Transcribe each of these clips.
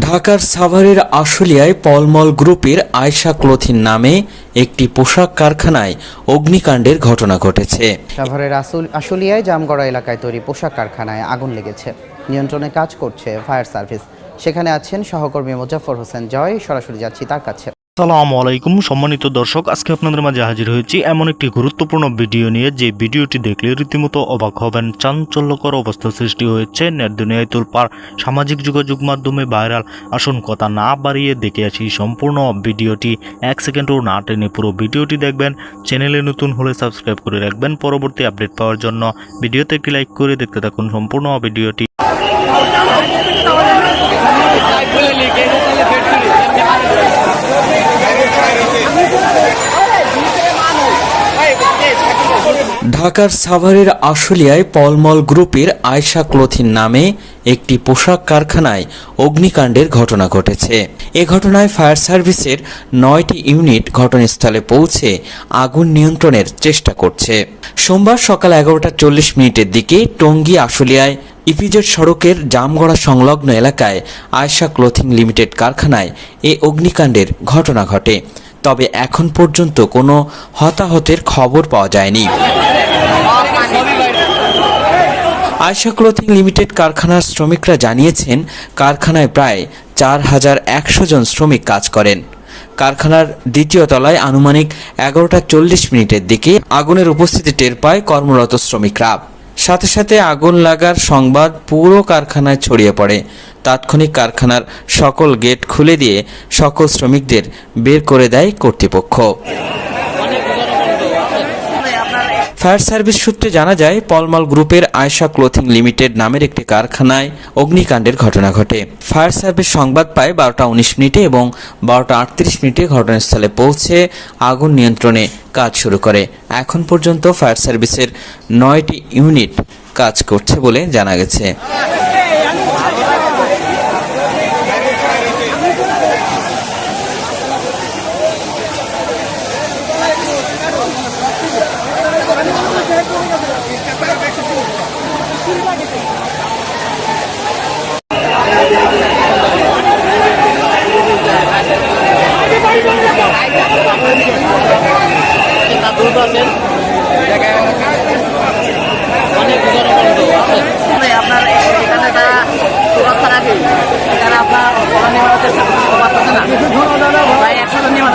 ঢাকার সাভারের আশুলিয়ায় পলমল গ্রুপের আয়শা ক্লোথিন নামে একটি পোশাক কারখানায় অগ্নিকাণ্ডের ঘটনা ঘটেছে। সাভারের আশুলিয়ায় জামগড়া এলাকায় তৈরি পোশাক কারখানায় আগুন লেগেছে। নিয়ন্ত্রণে কাজ করছে ফায়ার সার্ভিস। সেখানে আছেন সহকর্মী মোজাফর হোসেন জয়। সরাসরি যাচ্ছি তার কাছে। সালামু আলাইকুম। সম্মানিত দর্শক, আজকে আপনাদের মাঝে হাজির হয়েছি এমন একটি গুরুত্বপূর্ণ ভিডিও নিয়ে। যে ভিডিওটি দেখলে রীতিমতো অবাক হবেন, চাঞ্চল্যকর অবস্থা সৃষ্টি হয়েছে নেট দুনিয়ায় তোলপার সামাজিক যোগাযোগ মাধ্যমে ভাইরাল। আসুন কথা না বাড়িয়ে দেখে আসি সম্পূর্ণ ভিডিওটি। এক সেকেন্ডও না টেনে পুরো ভিডিওটি দেখবেন, চ্যানেলে নতুন হলে সাবস্ক্রাইব করে রাখবেন। পরবর্তী আপডেট পাওয়ার জন্য ভিডিওতে একটি লাইক করে দেখতে থাকুন সম্পূর্ণ ভিডিওটি। ঢাকার সাভারের আশুলিয়ায় পলমল গ্রুপের আয়শা ক্লোথিন নামে একটি পোশাক কারখানায় অগ্নিকাণ্ডের ঘটনা ঘটেছে। এ ঘটনায় ফায়ার সার্ভিসের নয়টি ইউনিট ঘটনাস্থলে পৌঁছে আগুন নিয়ন্ত্রণের চেষ্টা করছে। সোমবার সকাল এগারোটা চল্লিশ মিনিটের দিকে টঙ্গী আশুলিয়ায় ইপিজেড সড়কের জামগড়া সংলগ্ন এলাকায় আয়শা ক্লোথিং লিমিটেড কারখানায় এ অগ্নিকাণ্ডের ঘটনা ঘটে। তবে এখন পর্যন্ত কোনো হতাহতের খবর পাওয়া যায়নি। আয়শা ক্লোথিং লিমিটেড কারখানার শ্রমিকরা জানিয়েছেন, কারখানায় প্রায় চার হাজার একশো জন শ্রমিক কাজ করেন। কারখানার দ্বিতীয় তলায় আনুমানিক এগারোটা চল্লিশ মিনিটের দিকে আগুনের উপস্থিতি টের পায় কর্মরত শ্রমিকরা। সাথে সাথে আগুন লাগার সংবাদ পুরো কারখানায় ছড়িয়ে পড়ে। তাৎক্ষণিক কারখানার সকল গেট খুলে দিয়ে সকল শ্রমিকদের বের করে দেয় কর্তৃপক্ষ। ফায়ার সার্ভিস সূত্রে জানা যায়, পলমাল গ্রুপের আয়শা ক্লোথিং লিমিটেড নামের একটি কারখানায় অগ্নিকাণ্ডের ঘটনা ঘটে। ফায়ার সার্ভিস সংবাদ পায় বারোটা উনিশ মিনিটে এবং বারোটা আটত্রিশ মিনিটে ঘটনাস্থলে পৌঁছে আগুন নিয়ন্ত্রণে কাজ শুরু করে। এখন পর্যন্ত ফায়ার সার্ভিসের নয়টি ইউনিট কাজ করছে বলে জানা গেছে আপনার এখানে যারা সুরক্ষার আগে এখানে আপনার ওরা নেওয়ার চেষ্টা করতে পারতেছে না প্রায় একশো জন নেওয়ার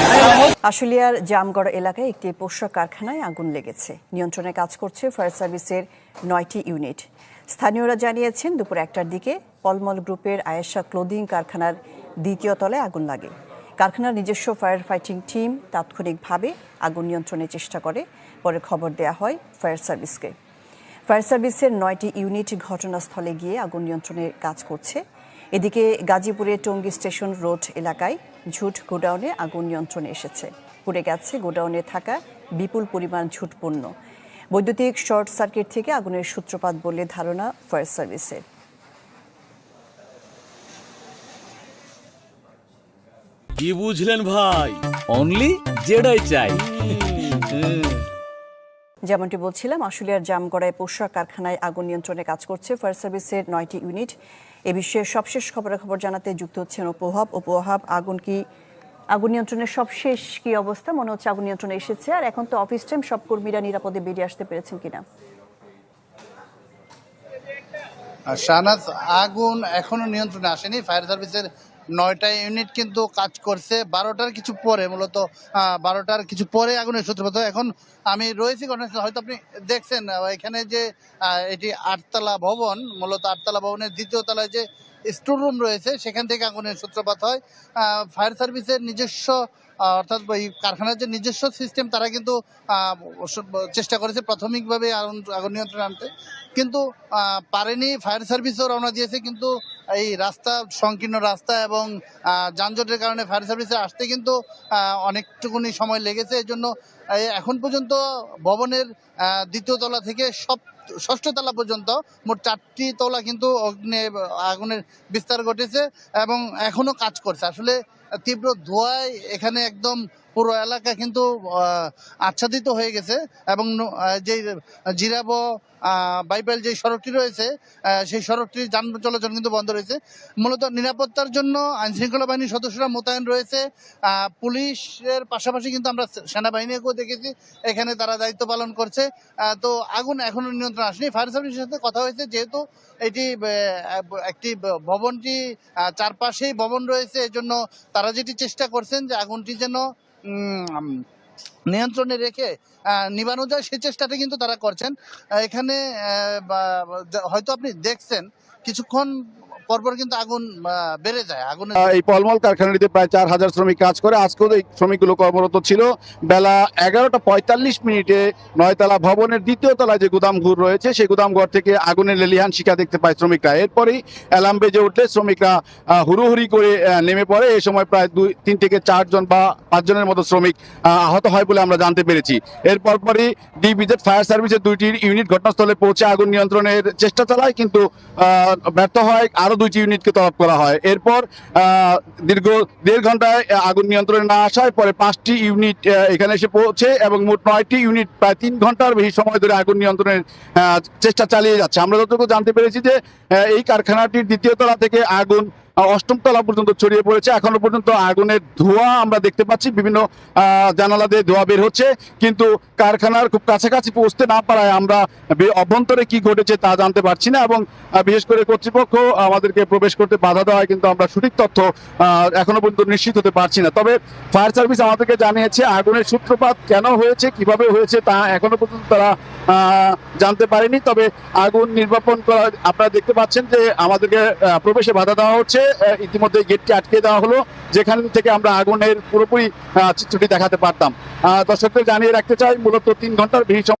আশুলিয়ার জামগড় এলাকায় একটি পোশাক কারখানায় আগুন লেগেছে। নিয়ন্ত্রণে কাজ করছে ফায়ার সার্ভিসের নয়টি ইউনিট। স্থানীয়রা জানিয়েছেন, দুপুর একটার দিকে পলমল গ্রুপের আয়েশা ক্লোদিং কারখানার দ্বিতীয় তলায় আগুন লাগে। কারখানার নিজস্ব ফায়ার ফাইটিং টিম তাৎক্ষণিকভাবে আগুন নিয়ন্ত্রণের চেষ্টা করে, পরে খবর দেয়া হয় ফায়ার সার্ভিসকে। ফায়ার সার্ভিসের নয়টি ইউনিট ঘটনাস্থলে গিয়ে আগুন নিয়ন্ত্রণের কাজ করছে। এদিকে গাজীপুরের টঙ্গী স্টেশন রোড এলাকায় ঝুট গোডাউনে আগুন নিয়ন্ত্রণে এসেছে। পুড়ে গেছে গোডাউনে থাকা বিপুল পরিমাণ ঝুট পণ্য। বৈদ্যুতিক শর্ট সার্কিট থেকে আগুনের সূত্রপাত বলে ধারণা ফায়ার সার্ভিসের কি বুঝলেন ভাই? অনলি যেটাই চাই। যেমনটি বলছিলাম, আশুলিয়ার জামগড়ায় পোশাক কারখানায় আগুন নিয়ন্ত্রণে কাজ করছে ফায়ার সার্ভিসের নয়টি ইউনিট। এ বিষয়ে সবশেষ খবরাখবর জানাতে যুক্ত হচ্ছেন উপহাব উপহাব আগুন কি, আগুন নিয়ন্ত্রণের সবশেষ কি অবস্থা? মনে হচ্ছে আগুন নিয়ন্ত্রণে এসেছে। আর এখন তো অফিস টাইম, সব কর্মীরা নিরাপদে বেরিয়ে আসতে পেরেছেন কিনা? শাহনাজ, আগুন এখনও নিয়ন্ত্রণে আসেনি। ফায়ার সার্ভিসের নয়টা ইউনিট কিন্তু কাজ করছে। বারোটার কিছু পরে, মূলত বারোটার কিছু পরে আগুনের সূত্রপাত। এখন আমি রয়েছি ঘটনাস্থলে, হয়তো আপনি দেখছেন এখানে যে এটি আটতলা ভবন, মূলত আটতলা ভবনের দ্বিতীয় তলায় যে স্টোর রুম রয়েছে, সেখান থেকে আগুনের সূত্রপাত হয়। ফায়ার সার্ভিসের নিজস্ব অর্থাৎ এই কারখানার যে নিজস্ব সিস্টেম, তারা কিন্তু চেষ্টা করেছে প্রাথমিকভাবে আগুন নিয়ন্ত্রণে আনতে। কিন্তু পারেনি, ফায়ার সার্ভিসও রওনা দিয়েছে, কিন্তু এই রাস্তা, সংকীর্ণ রাস্তা এবং যানজটের কারণে ফায়ার সার্ভিসে আসতে কিন্তু অনেকটুকুনি সময় লেগেছে। এই জন্য এখন পর্যন্ত ভবনের দ্বিতীয় তলা থেকে সব, ষষ্ঠ তলা পর্যন্ত মোট চারটি তলা কিন্তু অগ্নি, আগুনের বিস্তার ঘটেছে এবং এখনও কাজ করছে। আসলে তীব্র ধোঁয়ায় এখানে একদম পুরো এলাকা কিন্তু আচ্ছাদিত হয়ে গেছে এবং যে জিরাবো বাইবেল যে সড়কটি রয়েছে সেই সড়কটির যান চলাচল কিন্তু বন্ধ রয়েছে। মূলত নিরাপত্তার জন্য আইন শৃঙ্খলা বাহিনীর সদস্যরা মোতায়েন রয়েছে। পুলিশের পাশাপাশি কিন্তু আমরা সেনাবাহিনীকেও দেখেছি, এখানে তারা দায়িত্ব পালন করছে। তো আগুন এখনও নিয়ন্ত্রণ আসেনি। ফায়ার সার্ভিসের সাথে কথা হয়েছে, যেহেতু এটি একটি ভবনটি চারপাশেই ভবন রয়েছে, এজন্য তারা যেটি চেষ্টা করছেন যে আগুনটি যেন নিয়ন্ত্রণে রেখে নিবানো যায় সেই চেষ্টাটা কিন্তু তারা করছেন। এখানে হয়তো আপনি দেখছেন কিছুক্ষণ পরপর কিন্তু আগুন বেড়ে যায় আগুনের আহ, এই পলমল কারখানাটিতে প্রায় চার হাজার শ্রমিক কাজ করে। আজকেও এই শ্রমিকগুলো কর্মরত ছিল। বেলা এগারোটা পঁয়তাল্লিশ মিনিটে নয়তলা ভবনের দ্বিতীয় তলায় যে গুদাম ঘর রয়েছে সেই গুদাম ঘর থেকে আগুনের লেলিহান শিকা দেখতে পায় শ্রমিকরা। এরপরেই অ্যালার্ম বেজে উঠলে শ্রমিকরা হুড়োহুড়ি করে নেমে পড়ে। এই সময় প্রায় দুই তিন থেকে চারজন বা পাঁচজনের মতো শ্রমিক আহত হয় বলে আমরা জানতে পেরেছি। এরপর পরই ডিবিজেড ফায়ার সার্ভিসের দুইটি ইউনিট ঘটনাস্থলে পৌঁছে আগুন নিয়ন্ত্রণের চেষ্টা চালায়। কিন্তু ব্যর্থ হয় আরও দুইটি ইউনিটকে তলব করা হয়। এরপর দীর্ঘ দেড় ঘন্টায় আগুন নিয়ন্ত্রণে না আসায় পরে পাঁচটি ইউনিট এখানে এসে পৌঁছে এবং মোট নয়টি ইউনিট প্রায় তিন ঘণ্টার বেশি সময় ধরে আগুন নিয়ন্ত্রণের চেষ্টা চালিয়ে যাচ্ছে। আমরা যতটুকু জানতে পেরেছি যে এই কারখানাটির দ্বিতীয় তলা থেকে আগুন অষ্টম তলা পর্যন্ত ছড়িয়ে পড়েছে। এখনও পর্যন্ত আগুনের ধোঁয়া আমরা দেখতে পাচ্ছি। বিভিন্ন জানালা দিয়ে ধোঁয়া বের হচ্ছে। কিন্তু কারখানার খুব কাছাকাছি পৌঁছতে না পারায় আমরা অভ্যন্তরে কি ঘটেছে তা জানতে পারছি না এবং বিশেষ করে কর্তৃপক্ষ আমাদেরকে প্রবেশ করতে বাধা দেওয়ায় কিন্তু আমরা সঠিক তথ্য এখনও পর্যন্ত নিশ্চিত হতে পারছি না। তবে ফায়ার সার্ভিস আমাদেরকে জানিয়েছে, আগুনের সূত্রপাত কেন হয়েছে, কীভাবে হয়েছে তা এখনও পর্যন্ত তারা জানতে পারেনি। তবে আগুন নির্বাপন করা আপনারা দেখতে পাচ্ছেন যে আমাদেরকে প্রবেশে বাধা দেওয়া হচ্ছে। আহ, ইতিমধ্যে গেটটি আটকে দেওয়া হলো যেখান থেকে আমরা আগুনের পুরোপুরি চিত্রটি দেখাতে পারতাম। দর্শকদের জানিয়ে রাখতে চাই মূলত তিন ঘণ্টার সময়